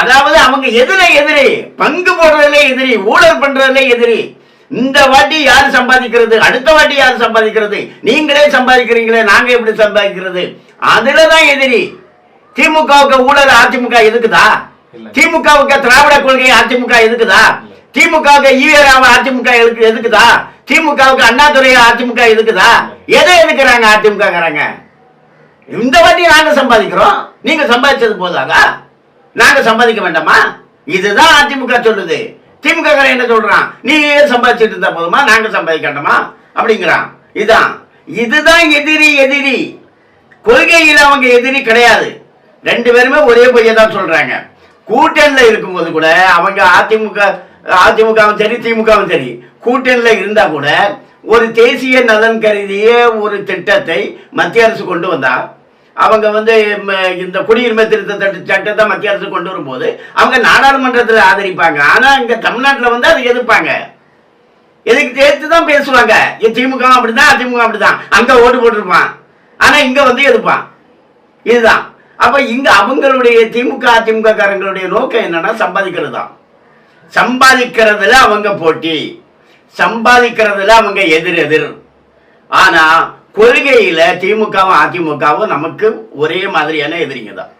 அதாவது அவங்க எதிரே எதிரி பங்கு போடுறதுல எதிரி ஊழல் பண்றதுல எதிரி. இந்த வாட்டி யாரு சம்பாதிக்கிறது? அடுத்த வாட்டி யாரு சம்பாதிக்கிறது? நீங்களே சம்பாதிக்கிறீங்களே நாங்க எப்படி சம்பாதிக்கிறது? அதுலதான் எதிரி. திமுகவுக்கு ஊழல் அதிமுக எதுக்குதா. திமுகவுக்கு திராவிட கொள்கை அதிமுக எதுக்குதா? திமுகவுக்கு ஈவேராவ அதிமுக எதுக்கு எதுக்குதா? திமுகவுக்கு அண்ணாதுரை அதிமுக எதுக்குதா? எதை எதுக்குறாங்க அதிமுகங்கிறாங்க இந்த வாட்டி நாங்க சம்பாதிக்கிறோம். நீங்க சம்பாதிச்சது போதாதா? நாங்க சம்பாதிக்க வேண்டாமா? இதுதான் அதிமுக சொல்லுது. திமுக என்ன சொல்றான்? நீ சம்பாதிச்சிட்டு இருந்தா போதுமா? நாங்க சம்பாதிக்க வேண்டாமா? அப்படிங்கிறான். இதுதான் இதுதான் எதிரி எதிரி. கொள்கையில் அவங்க எதிரி கிடையாது. ரெண்டு பேருமே ஒரே பொய்யை தான் சொல்றாங்க. கூட்டணியில் இருக்கும்போது கூட அவங்க அதிமுக அதிமுகவும் சரி திமுகவும் சரி கூட்டணியில் இருந்தா கூட ஒரு தேசிய நலன் கருதிய ஒரு திட்டத்தை மத்திய அரசு கொண்டு வந்தா அவங்க வந்து இந்த குடியுரிமை திருத்த சட்டத்தை மத்திய அரசு கொண்டு வரும்போது அவங்க நாடாளுமன்றத்தில் ஆதரிப்பாங்க. ஆனால் இங்கே தமிழ்நாட்டில் வந்து அதை எதிர்ப்பாங்க. எதுக்கு சேர்த்து தான் பேசுவாங்க திமுக அப்படிதான் அதிமுக அப்படிதான். அங்கே ஓட்டு போட்டிருப்பான். ஆனால் இங்கே வந்து எதிர்ப்பான். இதுதான். அப்போ இங்கே அவங்களுடைய திமுக அதிமுக காரங்களுடைய நோக்கம் என்னன்னா சம்பாதிக்கிறது தான் சம்பாதிக்கிறதுல அவங்க போட்டி. சம்பாதிக்கிறதுல அவங்க எதிர் எதிர் ஆனால் கொள்கையில் திமுகவும் அதிமுகவும் நமக்கு ஒரே மாதிரியான எதிரிங்க தான்.